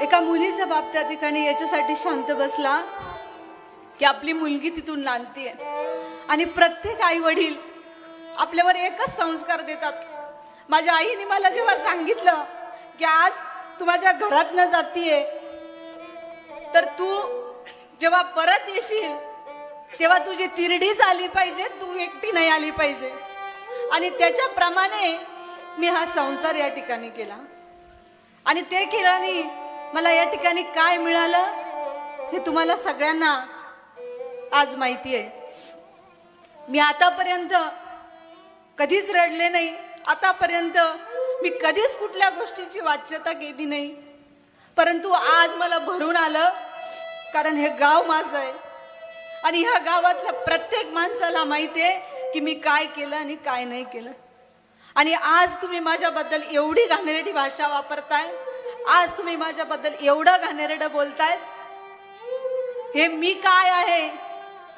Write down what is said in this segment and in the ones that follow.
एका मुलीचा बाप त्या ठिकाणी याच्यासाठी शांत बसला की आपली मुलगी तिथून लांबतीये. आणि प्रत्येक आई वडील आपल्यावर एकच संस्कार देतात. माझ्या आईने मला जेव्हा सांगितलं की आज तू माझ्या घरात न जातीये तर तू जेव्हा परत येशील तेव्हा तुझी तिरडीच आली पाहिजे तू एकटी नाही आली पाहिजे. आणि त्याच्याप्रमाणे मी हा संसार या ठिकाणी केला. आणि ते केल्याने मला या ठिकाणी काय मिळालं हे तुम्हाला सगळ्यांना आज माहिती आहे. मी आतापर्यंत कधीच रडले नाही. आतापर्यंत मी कधीच कुठल्या गोष्टीची वाच्यता केली नाही. परंतु आज मला भरून आलं कारण हे गाव माझं आहे. आणि ह्या गावातल्या प्रत्येक माणसाला माहिती आहे की मी काय केलं आणि काय नाही केलं. आणि आज तुम्ही माझ्याबद्दल एवढी घाणेरडी भाषा वापरताय आज तुम्ही माझ्याबद्दल एवढं घाणेरडं बोलताय हे मी काय आहे?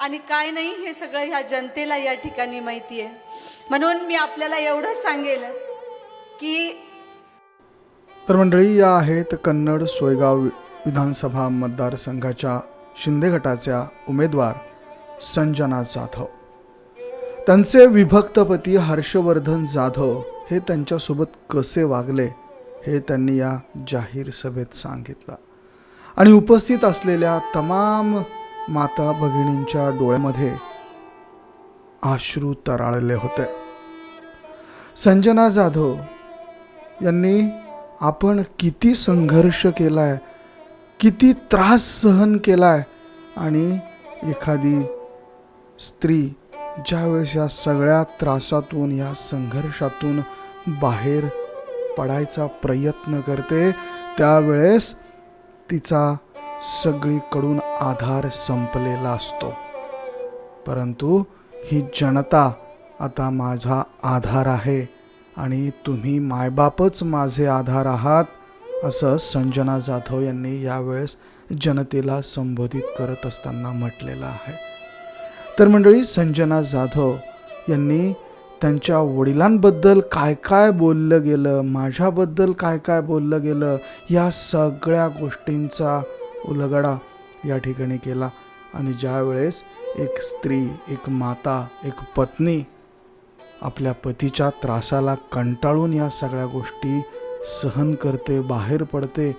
आणि काय नाही हे सगळं ह्या जनतेला या ठिकाणी माहिती आहे म्हणून मी आपल्याला एवढंच सांगेल की तर मंडळी या आहेत कन्नड सोयगाव विधानसभा मतदारसंघाच्या शिंदे गटाच्या उमेदवार संजना जाधव. त्यांचे विभक्तपती हर्षवर्धन जाधव हे त्यांच्यासोबत कसे वागले? हे त्यांनी या जाहीर सभेत सांगितलं. आणि उपस्थित असलेल्या तमाम माता भगिनींच्या डोळ्यामध्ये आश्रू तराळले होते. संजना जाधव यांनी आपण किती संघर्ष केलाय किती त्रास सहन केलाय आणि एखादी स्त्री ज्यावेळेस या सगळ्या त्रासातून या संघर्षातून बाहेर पडायचा प्रयत्न करते त्यावेळेस तिचा सगळीकडून आधार संपलेला असतो. परंतु ही जनता आता माझा आधार आहे आणि तुम्ही मायबापच माझे आधार आहात असं संजना जाधव यांनी यावेळेस जनतेला संबोधित करत असताना म्हटलेलं आहे. तर मंडळी संजना जाधव यांनी त्यांच्या वडिलांबद्दल काय काय बोललं गेलं माझ्याबद्दल काय काय बोललं गेलं या सगळ्या गोष्टींचा उलगडा या ठिकाणी केला. आणि ज्यावेळेस एक स्त्री एक माता एक पत्नी आपल्या पतीच्या त्रासाला कंटाळून या सगळ्या गोष्टी सहन करते बाहेर पडते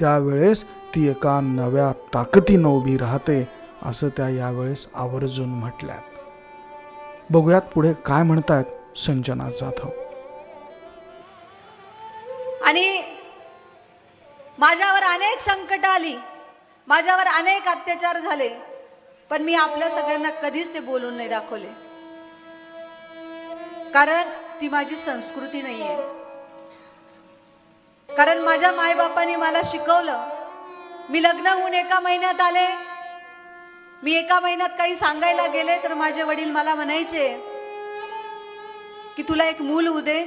त्यावेळेस ती एका नव्या ताकदीनं उभी राहते असं त्या यावेळेस आवर्जून म्हटल्या बघूयात पुढे काय म्हणतायत संजना जाधव. आणि माझ्यावर अनेक संकट आली. माझ्यावर अनेक अत्याचार झाले. पण मी आपल्या सगळ्यांना कधीच ते बोलून नाही दाखवले. कारण ती माझी संस्कृती नाहीये. कारण माझ्या मायबापाने मला शिकवलं मी लग्न होऊन एका महिन्यात आले मी एका महिन्यात काही सांगायला गेले तर माझे वडील मला म्हणायचे की तुला एक मूल उदे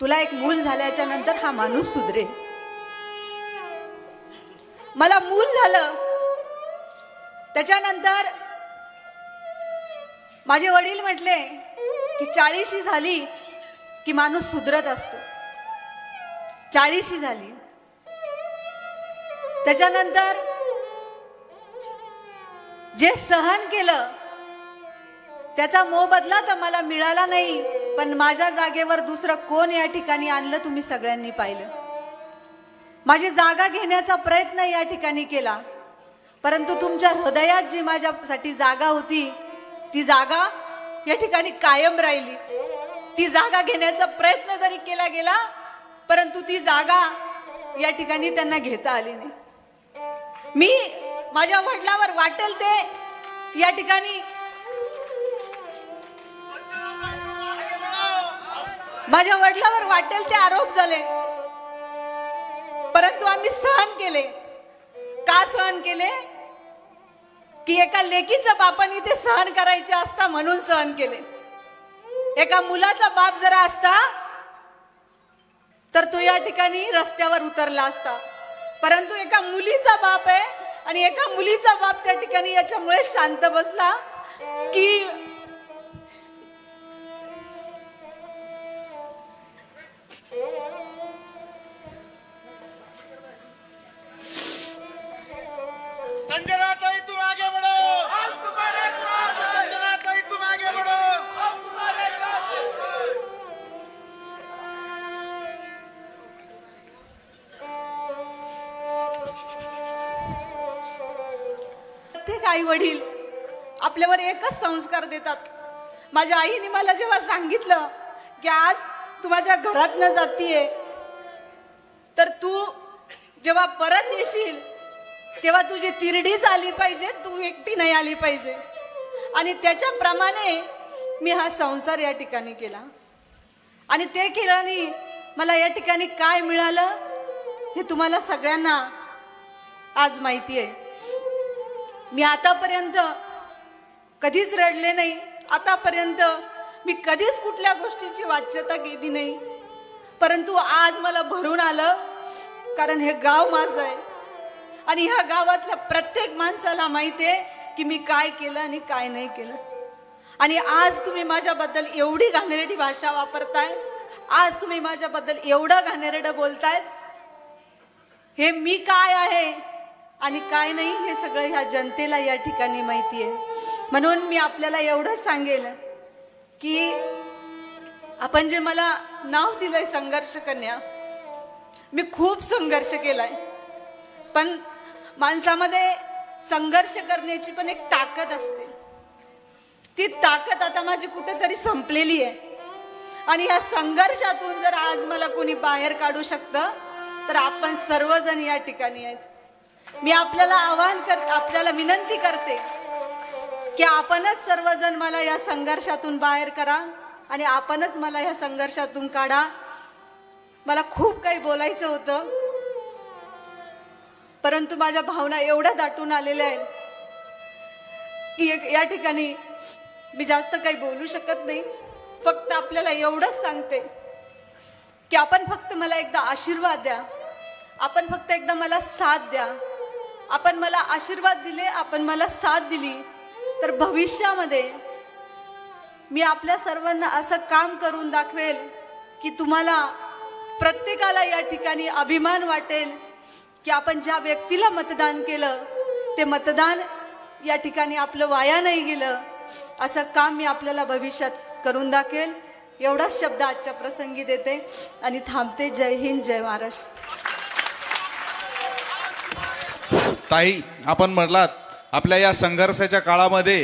तुला एक मूल झाल्याच्यानंतर हा माणूस सुधरे मला मूल झालं. त्याच्यानंतर माझे वडील म्हटले की चाळीशी झाली की माणूस सुधरत असतो. चाळीशी झाली. त्याच्यानंतर जे सहन केलं त्याचा मोबदला तर मला मिळाला नाही. पण माझ्या जागेवर दुसरं कोण या ठिकाणी आणलं तुम्ही सगळ्यांनी पाहिलं. माझी जागा घेण्याचा प्रयत्न या ठिकाणी केला. परंतु तुमच्या हृदयात जी माझ्यासाठी जागा होती ती जागा या ठिकाणी कायम राहिली. ती जागा घेण्याचा प्रयत्न जरी केला गेला परंतु ती जागा या ठिकाणी त्यांना घेता आली नाही. मी माझ्या वडिलावर वाटेल ते. या ठिकाणी माझ्या वडिलावर वाटेल ते आरोप झाले. परंतु आम्ही सहन केले. का सहन केले? की एका लेकीच्या बापाने ते सहन करायचे असता म्हणून सहन केले. एका मुलाचा बाप जरा असता तर तो या ठिकाणी रस्त्यावर उतरला असता. परंतु एका मुलीचा बाप आहे आणि एका मुलीचा बाप त्या ठिकाणी याच्यामुळे शांत बसला की आई वडील आपल्यावर एकच संस्कार देतात. माझ्या आईने मला जेव्हा सांगितलं की आज तू माझ्या घरात न जातीये तर तू जेव्हा परत येशील तेव्हा तुझी तिरडीच आली पाहिजे तू एकटी नाही आली पाहिजे. आणि त्याच्याप्रमाणे मी हा संसार या ठिकाणी केला. आणि ते केल्याने मला या ठिकाणी काय मिळालं हे तुम्हाला सगळ्यांना आज माहिती आहे. मी आतापर्यंत कधीच रडले नाही. आतापर्यंत मी कधीच कुठल्या गोष्टीची वाच्यता केली नाही. परंतु आज मला भरून आलं कारण हे गाव माझं आहे. आणि ह्या गावातल्या प्रत्येक माणसाला माहिती आहे की मी काय केलं आणि काय नाही केलं. आणि आज तुम्ही माझ्याबद्दल एवढी घाणेरडी भाषा वापरताय आज तुम्ही माझ्याबद्दल एवढं घाणेरडं बोलतायत. हे मी काय आहे? आणि काय नाही हे सगळं ह्या जनतेला या ठिकाणी माहिती आहे म्हणून मी आपल्याला एवढंच सांगेल की आपण जे मला नाव दिलंय संघर्ष कन्या मी खूप संघर्ष केलाय. पण माणसामध्ये संघर्ष करण्याची पण एक ताकद असते. ती ताकद आता माझी कुठेतरी संपलेली आहे. आणि या संघर्षातून जर आज मला कोणी बाहेर काढू शकतं तर आपण सर्वजण या ठिकाणी आहेत. मी आपल्याला आवाहन कर आपल्याला विनंती करते की आपणच सर्वजण मला या संघर्षातून बाहेर करा आणि आपणच मला या संघर्षातून काढा. मला खूप काही बोलायचं होतं परंतु माझ्या भावना एवढ्या दाटून आलेल्या आहेत की एक- या ठिकाणी मी जास्त काही बोलू शकत नाही. फक्त आपल्याला एवढंच सांगते की आपण फक्त मला एकदा आशीर्वाद द्या. आपण फक्त एकदा मला साथ द्या. आपण मला आशीर्वाद दिले आपण मला साथ दिली तर भविष्यामध्ये मी आपल्या सर्वांना असं काम करून दाखवेल की तुम्हाला प्रत्येकाला या ठिकाणी अभिमान वाटेल की आपण ज्या व्यक्तीला मतदान केलं ते मतदान या ठिकाणी आपलं वाया नाही गेलं. असं काम मी आपल्याला भविष्यात करून दाखवेल. एवढाच शब्द आजच्या प्रसंगी देते आणि थांबते. जय हिंद जय महाराष्ट्र. ताई आपण म्हटलात आपल्या या संघर्षाच्या काळामध्ये